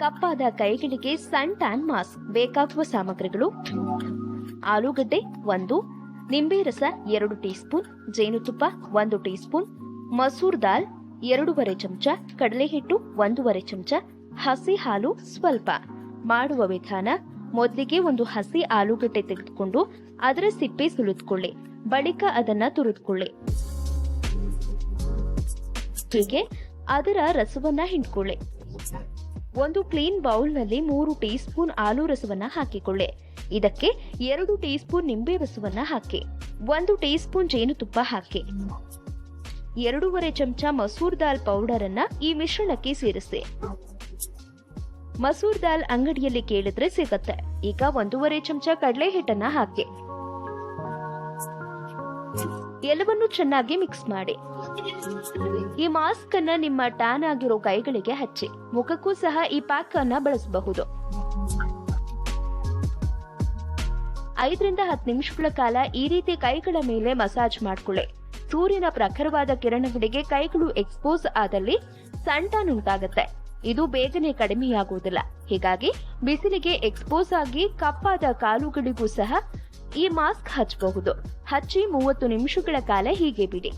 ಕಪ್ಪಾದ ಕೈಗಳಿಗೆ ಸನ್ tan mask ಬೇಕಾಗುವ ಸಾಮಗ್ರಿಗಳು. ಆಲೂಗಡ್ಡೆ ಒಂದು, ನಿಂಬೆ ರಸ ಎರಡು ಟೀಸ್ಪೂನ್, ಜೇನುತುಪ್ಪ ಒಂದು ಟೀಸ್ಪೂನ್, ಮಸೂರ್ ದಾಲ್ ಎರಡೂವರೆ ಚಮಚ ಕಡಲೆ ಹಿಟ್ಟು ಒಂದೂವರೆ ಚಮಚ, ಹಸಿ ಹಾಲು ಸ್ವಲ್ಪ. ಮಾಡುವ ವಿಧಾನ, ಮೊದಲಿಗೆ ಒಂದು ಹಸಿ ಆಲೂಗಡ್ಡೆ ತೆಗೆದುಕೊಂಡು ಅದರ ಸಿಪ್ಪೆ ಸುಲಿದುಕೊಳ್ಳಿ, ಬಳಿಕ ಅದನ್ನ ತುರಿದುಕೊಳ್ಳಿ. ಹೀಗೆ ಅದರ ರಸವನ್ನ ಹಿಂಡ್ಕೊಳ್ಳಿ. ಒಂದು ಕ್ಲೀನ್ ಬೌಲ್ನಲ್ಲಿ ಮೂರು ಟೀ ಸ್ಪೂನ್ ಆಲೂ ರಸವನ್ನ ಹಾಕಿಕೊಳ್ಳಿ. ಇದಕ್ಕೆ ಎರಡು ಟೀ ಸ್ಪೂನ್ ನಿಂಬೆ ರಸವನ್ನ ಹಾಕಿ, ಒಂದು ಟೀ ಸ್ಪೂನ್ ಜೇನುತುಪ್ಪ ಹಾಕಿ, ಎರಡೂವರೆ ಚಮಚ ಮಸೂರ್ ದಾಲ್ ಪೌಡರ್ ಅನ್ನ ಈ ಮಿಶ್ರಣಕ್ಕೆ ಸೇರಿಸಿ. ಮಸೂರ್ ದಾಲ್ ಅಂಗಡಿಯಲ್ಲಿ ಕೇಳಿದ್ರೆ ಸಿಗತ್ತೆ. ಈಗ ಒಂದೂವರೆ ಚಮಚ ಕಡಲೆ ಹಿಟ್ಟನ್ನ ಹಾಕಿ. ಎಲ್ಲವನ್ನು ಚೆನ್ನಾಗಿ ಮಿಕ್ಸ್ ಮಾಡಿ. ಈ ಮಾಸ್ಕ್ ಅನ್ನ ನಿಮ್ಮ ಟ್ಯಾನ್ ಆಗಿರೋ ಕೈಗಳಿಗೆ ಹಚ್ಚಿ. ಮುಖಕ್ಕೂ ಸಹ ಈ ಪ್ಯಾಕ್ ಅನ್ನ ಬಳಸಬಹುದು. ಐದರಿಂದ ಹತ್ತು ನಿಮಿಷಗಳ ಕಾಲ ಈ ರೀತಿ ಕೈಗಳ ಮೇಲೆ ಮಸಾಜ್ ಮಾಡಿಕೊಳ್ಳಿ. ಸೂರ್ಯನ ಪ್ರಖರವಾದ ಕಿರಣಗಳಿಗೆ ಕೈಗಳು ಎಕ್ಸ್ಪೋಸ್ ಆದಲ್ಲಿ ಸಂಟಾನ್ ಉಂಟಾಗುತ್ತೆ. ಇದು ಬೇಗನೆ ಕಡಿಮೆಯಾಗುವುದಿಲ್ಲ. ಹೀಗಾಗಿ ಬಿಸಿಲಿಗೆ ಎಕ್ಸ್ಪೋಸ್ ಆಗಿ ಕಪ್ಪಾದ ಕಾಲುಗಳಿಗೂ ಸಹ ಈ ಮಾಸ್ಕ್ ಹಚ್ಚಬಹುದು. ಹಚ್ಚಿ ಮೂವತ್ತು ನಿಮಿಷಗಳ ಕಾಲ ಹೀಗೆ ಬಿಡಿ.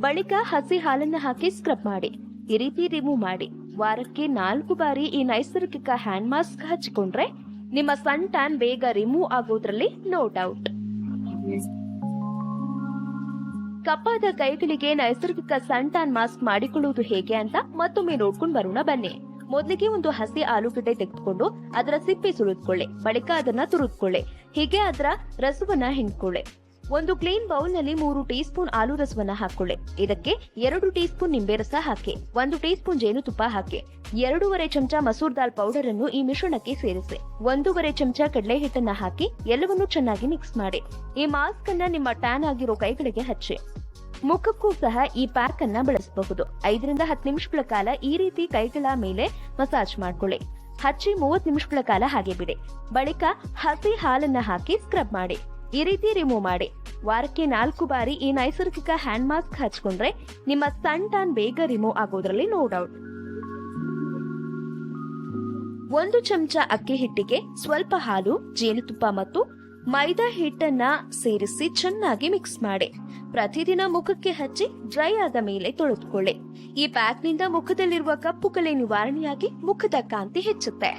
ಬಳಿಕ ಹಸಿ ಹಾಲನ್ನು ಹಾಕಿ ಸ್ಕ್ರಬ್ ಮಾಡಿ. ಈ ರೀತಿ ರಿಮೂವ್ ಮಾಡಿ. ವಾರಕ್ಕೆ ನಾಲ್ಕು ಬಾರಿ ಈ ನೈಸರ್ಗಿಕ ಹ್ಯಾಂಡ್ ಮಾಸ್ಕ್ ಹಚ್ಚಿಕೊಂಡ್ರೆ ನಿಮ್ಮ ಸನ್ ಟ್ಯಾನ್ ಬೇಗ ರಿಮೂವ್ ಆಗೋದ್ರಲ್ಲಿ ನೋ ಡೌಟ್ ಕಪ್ಪಾದ ಕೈಗಳಿಗೆ ನೈಸರ್ಗಿಕ ಸನ್ ಟ್ಯಾನ್ ಮಾಸ್ಕ್ ಮಾಡಿಕೊಳ್ಳುವುದು ಹೇಗೆ ಅಂತ ಮತ್ತೊಮ್ಮೆ ನೋಡ್ಕೊಂಡು ಬರೋಣ ಬನ್ನಿ. ಮೊದಲಿಗೆ ಒಂದು ಹಸಿ ಆಲೂಗಡ್ಡೆ ತೆಗೆದುಕೊಂಡು ಅದರ ಸಿಪ್ಪೆ ಸುಳಿದುಕೊಳ್ಳಿ ಬಳಿಕ ಅದನ್ನ ತುರಿದುಕೊಳ್ಳಿ. ಹೀಗೆ ಅದರ ರಸವನ್ನ ಹಿಂಡ್ಕೊಳ್ಳಿ. ಒಂದು ಕ್ಲೀನ್ ಬೌಲ್ನಲ್ಲಿ ಮೂರು ಟೀ ಸ್ಪೂನ್ ಆಲೂ ರಸವನ್ನ ಹಾಕೊಳ್ಳಿ. ಇದಕ್ಕೆ ಎರಡು ಟೀ ಸ್ಪೂನ್ ನಿಂಬೆ ರಸ ಹಾಕಿ, ಒಂದು ಟೀ ಸ್ಪೂನ್ ಜೇನುತುಪ್ಪ ಹಾಕಿ, ಎರಡೂವರೆ ಚಮಚ ಮಸೂರ್ ದಾಲ್ ಪೌಡರ್ ಅನ್ನು ಈ ಮಿಶ್ರಣಕ್ಕೆ ಸೇರಿಸಿ, ಒಂದೂವರೆ ಚಮಚ ಕಡಲೆ ಹಿಟ್ಟನ್ನ ಹಾಕಿ ಎಲ್ಲವನ್ನೂ ಚೆನ್ನಾಗಿ ಮಿಕ್ಸ್ ಮಾಡಿ. ಈ ಮಾಸ್ಕ್ ಅನ್ನ ನಿಮ್ಮ ಟ್ಯಾನ್ ಆಗಿರೋ ಕೈಗಳಿಗೆ ಹಚ್ಚಿ. ಮುಖಕ್ಕೂ ಸಹ ಈ ಪ್ಯಾಕ್ ಅನ್ನ ಬಳಸಬಹುದು. ಐದರಿಂದ ಹತ್ತು ನಿಮಿಷಗಳ ಕಾಲ ಈ ರೀತಿ ಕೈಗಳ ಮೇಲೆ ಮಸಾಜ್ ಮಾಡ್ಕೊಳ್ಳಿ. ಹಚ್ಚಿ ಮೂವತ್ತು ನಿಮಿಷಗಳ ಕಾಲ ಹಾಗೆ ಬಿಡಿ. ಬಳಿಕ ಹಸಿ ಹಾಲನ್ನ ಹಾಕಿ ಸ್ಕ್ರಬ್ ಮಾಡಿ. ಈ ರೀತಿ ರಿಮೂವ್ ಮಾಡಿ. ವಾರಕ್ಕೆ ನಾಲ್ಕು ಬಾರಿ ಈ ನೈಸರ್ಗಿಕ ಹ್ಯಾಂಡ್ ಮಾಸ್ಕ್ ಹಚ್ಕೊಂಡ್ರೆ ನಿಮ್ಮ ಸನ್ ಟಾನ್ ಬೇಗ ರಿಮೂವ್ ಆಗೋದ್ರಲ್ಲಿ ನೋ ಡೌಟ್ ಒಂದು ಚಮಚ ಅಕ್ಕಿ ಹಿಟ್ಟಿಗೆ ಸ್ವಲ್ಪ ಹಾಲು, ಜೇನುತುಪ್ಪ ಮತ್ತು ಮೈದಾ ಹಿಟ್ಟನ್ನ ಸೇರಿಸಿ ಚೆನ್ನಾಗಿ ಮಿಕ್ಸ್ ಮಾಡಿ. ಪ್ರತಿದಿನ ಮುಖಕ್ಕೆ ಹಚ್ಚಿ ಡ್ರೈ ಆದ ಮೇಲೆ ತೊಳೆದುಕೊಳ್ಳಿ. ಈ ಪ್ಯಾಕ್ನಿಂದ ಮುಖದಲ್ಲಿರುವ ಕಪ್ಪು ಕಲೆ ನಿವಾರಣೆಯಾಗಿ ಮುಖದ ಕಾಂತಿ ಹೆಚ್ಚುತ್ತೆ.